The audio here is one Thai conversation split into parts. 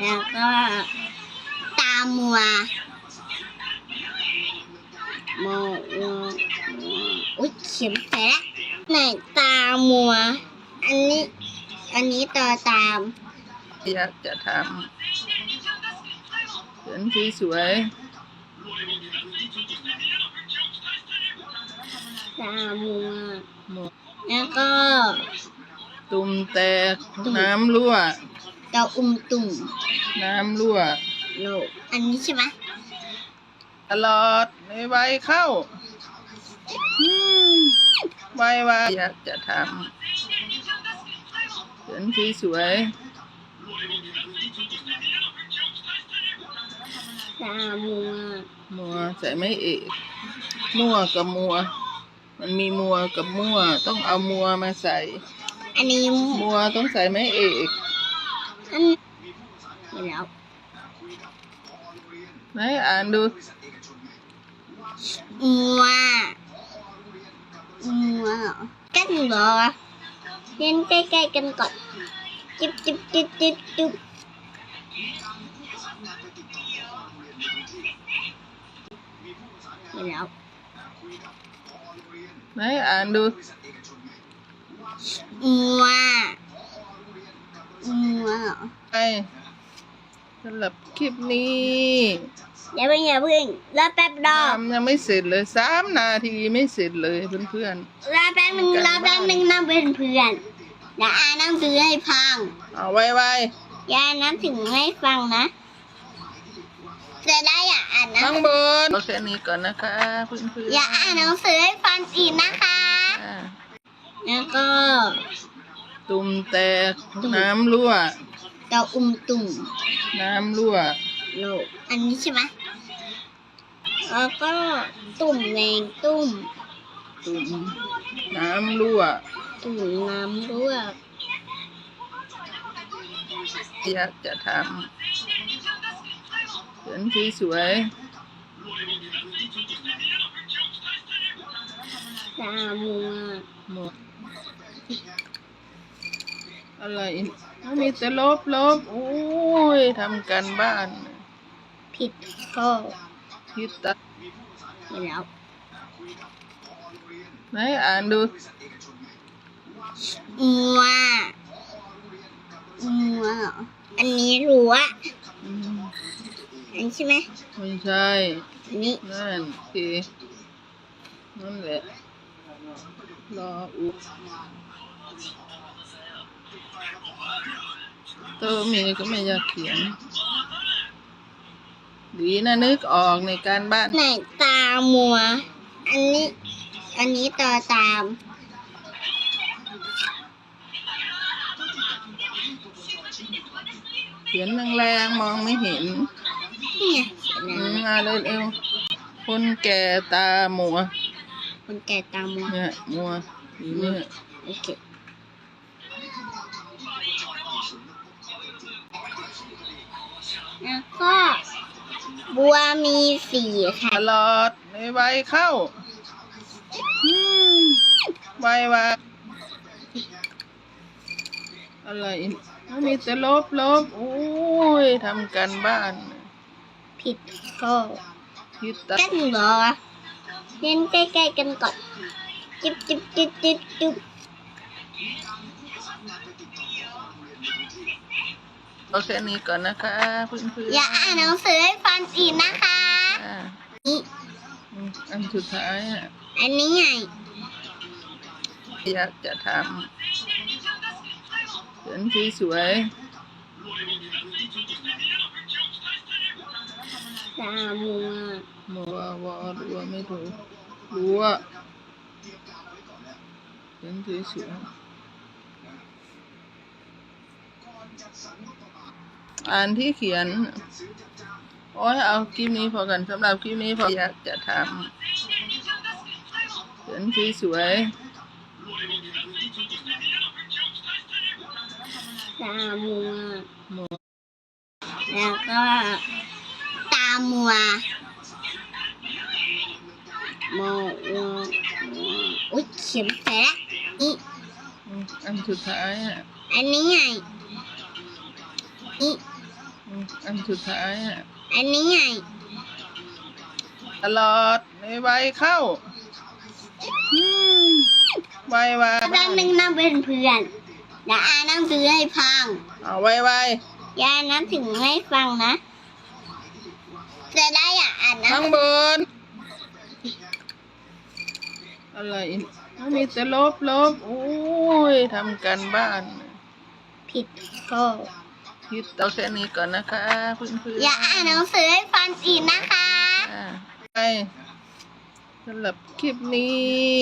แล้วก็ตามัวมอมัวอุ้ยเขียนไปแล้วไหนตามัว อันนี้ อันนี้ต่อตาม อยากจะทำเขียนสวยตามัวๆหมวกแล้วก็ ตุ่มแตกน้ำรั่ว ตาอุ้มตุ่มน้ำรั่วโลกอันนี้ใช่ไหมตลอดในใบเข้าอืมใบว่าอยากจะทำเขียนสวยตามัวๆมัวใส่ไม่เอกมั่วกับมัว มันมีมัวกับมั่วต้องเอามัวมาใส่ อันนี้มัวต้องใส่ไม่เอก อันเดี๋ยวแล้วไหนอ่านดูมัวมัวเหรอกันเหร อเล่นใกล้ๆกันก่อนจิ๊บจิ๊บจิ๊บจิ๊บจิ๊บเดี๋ยวแล้วไหนอ่านดูมัวมัวเหรอไปสำหรับคลิปนี้อย่าเพิ่งอย่าเพิ่งรอแป๊บรอทำยังไม่เสร็จเลยสามนาทีไม่เสร็จเลยเพื่อนรอแป๊บหนึ่งรอแป๊บหนึ่งนั่งเป็นเพื่อนอย่าอ่านหนังสือให้ฟังๆเอาไว้ไว้อย่าอ่านหนังสือให้ฟังนะจะได้อย่าอ่านหนะข้างบนเอาแค่นี้ก่อนนะคะเพื่อนๆอย่าอ่านหนังสือให้ฟังอีกนะคะ อ่า แล้วก็ ตุ่มแตก น้ำรั่วเตาอุ้มตุ่มน้ำรั่ว โลกอันนี้ใช่ไหมแล้วก็ตุ่มแดงตุ่ม ตุ่มน้ำรั่วตุ่มน้ำรั่วอยากจะทำเขียนสวยตามัว ๆหมด อะไรมันมีแต่ลบลบโอ้ยทำกันบ้าน ผิดข้อคิดตัดไปแล้วไหนอ่านดูมัวมัวเหรออันนี้รั้วอืมอันนี้ใช่ไหมไม่ใช่อันนี้นั่นสินั่นแหละรออุ เตอมีก็ไม่อยากเขียน ดีนะนึกออกในการบ้าน ไหนตามัว อันนี้ อันนี้ต่อตาม เขียนแรงๆมองไม่เห็นนี่ไงเขียนอืแล้วมมาเร็วๆคนแก่ตาหมัวคนแก่ตามัวเนี่ยมัวอยู่เนี่ย โอเค แล้วก็บัวมีสีตค่ะลอดในใบเข้าอืมใบว่าอะไรมันมีแต่ลบลบโอ้ยทำกันบ้านผิดข้อคิดตัดกันเหรอเล่นใกล้ๆกันก่อนจิ๊บจิ๊บจิ๊บจิ๊บจิ๊บ เอาแค่นี้ก่อนนะคะเพื่อนๆอย่าอ่านหนังสือให้ฟังอีกนะคะอ่านี่อืมอันสุดท้ายอะอันนี้ไงอยากจะทำเขียนสวยตามัวๆมัววอรัวไม่ถูกรัวเขียนสวยๆ อ่านที่เขียน โอ้ยเอาคลิปนี้พอกันสำหรับคลิปนี้พออยากจะทำเขียนสวยตามัวๆมัวแล้วก็ตามัวมอมัวอุ้ยเขียนไปแล้วนี่อืมอันสุดท้ายอะ อันนี้ไงนี่มอืม อันสุดท้ายอะอันนี้ไงตลอดในใบเข้าอืมไวไวแป๊บนึงนั่งเป็นเพื่อนเดี๋ยวอานั่งซื้อให้ฟังเอาไวไวยายนับถึงให้ฟังนะจะได้อย่าอ่านนะข้างบนอะไรมีแต่ลบลบโอ้ยทำกันบ้าน ผิดข้อ ยึดเอาแค่นี้ก่อนนะคะเพื่อนๆอย่าอ่านหนังสือให้ฟังอีกนะคะอ่าไปสำหรับคลิปนี้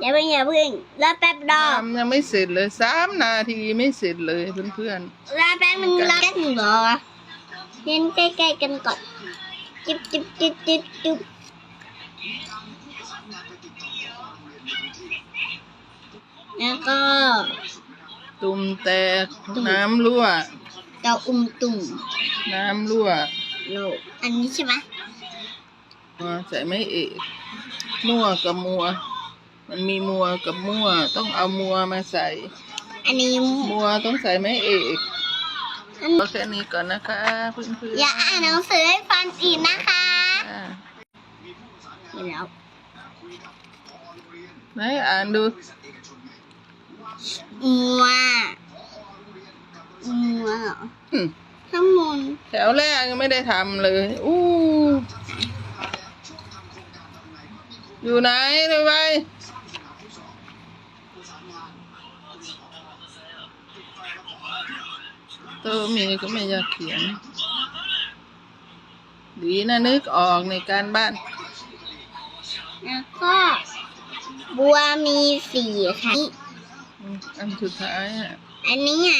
อย่าเพิ่งอย่าเพิ่งรอแป๊บรอทำยังไม่เสร็จเลยสามนาทีไม่เสร็จเลยเพื่อนรอแป๊บนึงรอแป๊บนึงรอเล่นใกล้ๆกันก่อนจิ๊บจิ๊บจิ๊บจิ๊บจิ๊บแล้วก็ๆตุ่มแตกน้ำรั่ว เตาอุ้มตุ่มน้ำรั่วโลกอันนี้ใช่ไหมมัวใส่ไม่เอกมั่วกับมัว มันมีมัวกับมั่ว ต้องเอามัวมาใส่ อันนี้มัวต้องใส่ไม่เอกอันเอาแค่นี้ก่อนนะคะเพื่อนๆอย่าอ่านหนังสือให้ฟังอีกนะคะอ่าเห็นแล้วไหนอ่านดูมัว มัวเหรออืมข้างบนแถวแรกยังไม่ได้ทำเลยอู้อยู่ไหนเลยไปตัวมีก็ไม่อยากเขียน ดีนะนึกออกในการบ้าน แล้วก็ บัวมีสีค่ะนี่อืมอันสุดท้ายอะ อันนี้ไง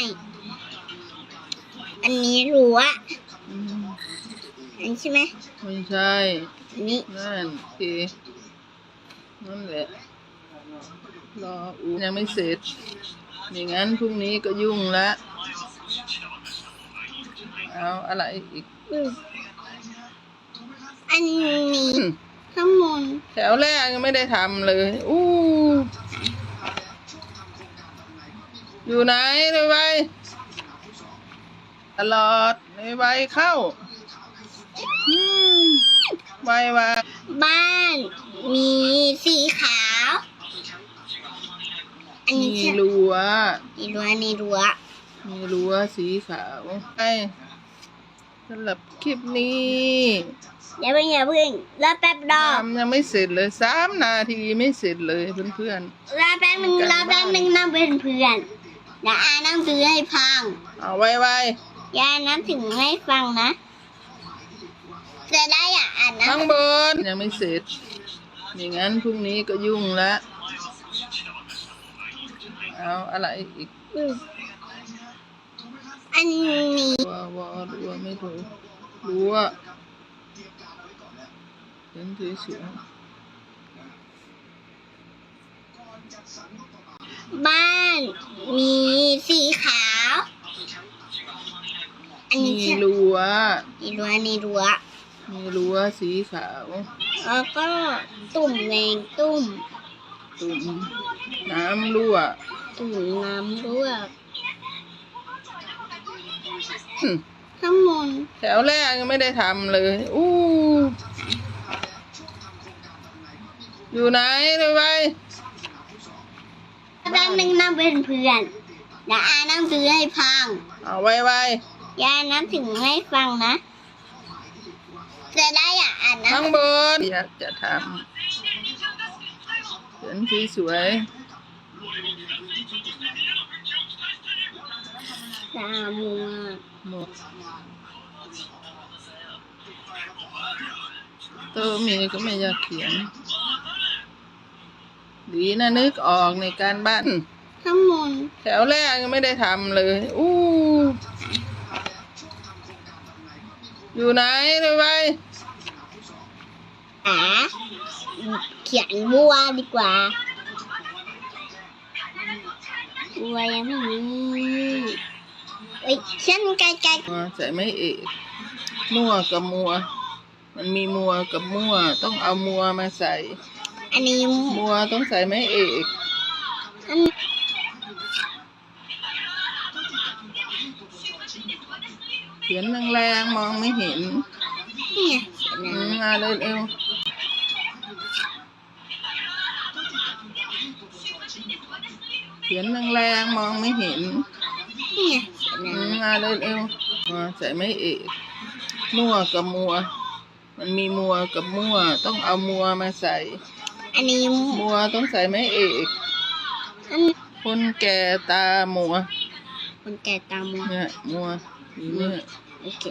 อันนี้รั้วอืมอันนี้ใช่ไหมไม่ใช่ อันนี้นั่นคือนั่นแหละ รออูยังไม่เสร็จ อย่างนั้นพรุ่งนี้ก็ยุ่งละเอาอะไรอีกอืมอันนี้อืมข้างบนแถวแรกยังไม่ได้ทำเลย อู้อยู่ไหนเลยไปต ลอดในใบเข้าอืมใบไวบ้านมีสีขาว อันมีนี้ใช่รั้วนี่รั้วนี่รั้วมีรั้วสีขาวไปสำหรับคลิปนี้อย่าเพิ่งอย่าเพิ่งรอแป๊บรอทำยังไม่เสร็จเลยสามนาทีไม่เสร็จเลยเพื่อนรอแป๊บนึงรอแป๊บนึงนั่งเป็นเพื่อนเดี๋ยวอานั่งซื้อให้ฟังๆเอาไวไว ยายนับถึงให้ฟังนะ จะได้อย่าอ่านนะข้างบนยังไม่เสร็จอย่างนั้นพรุ่งนี้ก็ยุ่งละเอาอะไรอีกอืมอันนี้วอวอรัวไม่ถูกรั้วเห็นสวยบ้านมีสีขาว อันๆนี้มีใช่รั้วนี่รั้วนี่รั้วมีรั้วสีขาว แล้วก็ตุ่มแมงตุ่ม ตุ่มน้ำรั่วตุ่มน้ำรั่วอืมข้างบนแถวแรกยังไม่ได้ทำเลย อู้ อยู่ไหนเลยไปแป๊บนึงนั่งเป็นเพื่อนเดี๋ยวอานั่งซื้อให้ฟังเอาไวไว ยยายนับถึงให้ฟังนะ จะได้อย่าอ่านนะ ข้างบนอยากจะทำเขียนสวยตามัวๆหมดตัวมีก็ไม่อยากเขียน ดีนะนึกออกในการบ้าน ข้างบน แถวแรกยังไม่ได้ทำเลยอู้ อยู่ไหนเลยไปอ่าเขียนบัวดีกว่าบัวยังไม่มีเอ้ยเขียนไกลมัวใส่ไม่เอกมั่วกับมัว มันมีมัวกับมั่ว ต้องเอามัวมาใส่ๆอันนี้มัวต้องใส่ไม่เอกอัน เขียนแรงๆมองไม่เห็นนี่ไงเขียนอืนะมมาเร็วๆเขียนแรงๆมองไม่เห็นนี่ไงเขียนอืนะมมาเร็วๆมาใส่ไม่เอกมั่วกับมัว มันมีมัวกับมั่ว ต้องเอามัวมาใส่ อันนี้มัวต้องใส่ไม่เอกอันคนแก่ตามัวคนแก่ตามัวเนี่ยมัว อยู่เนี่ยโอเค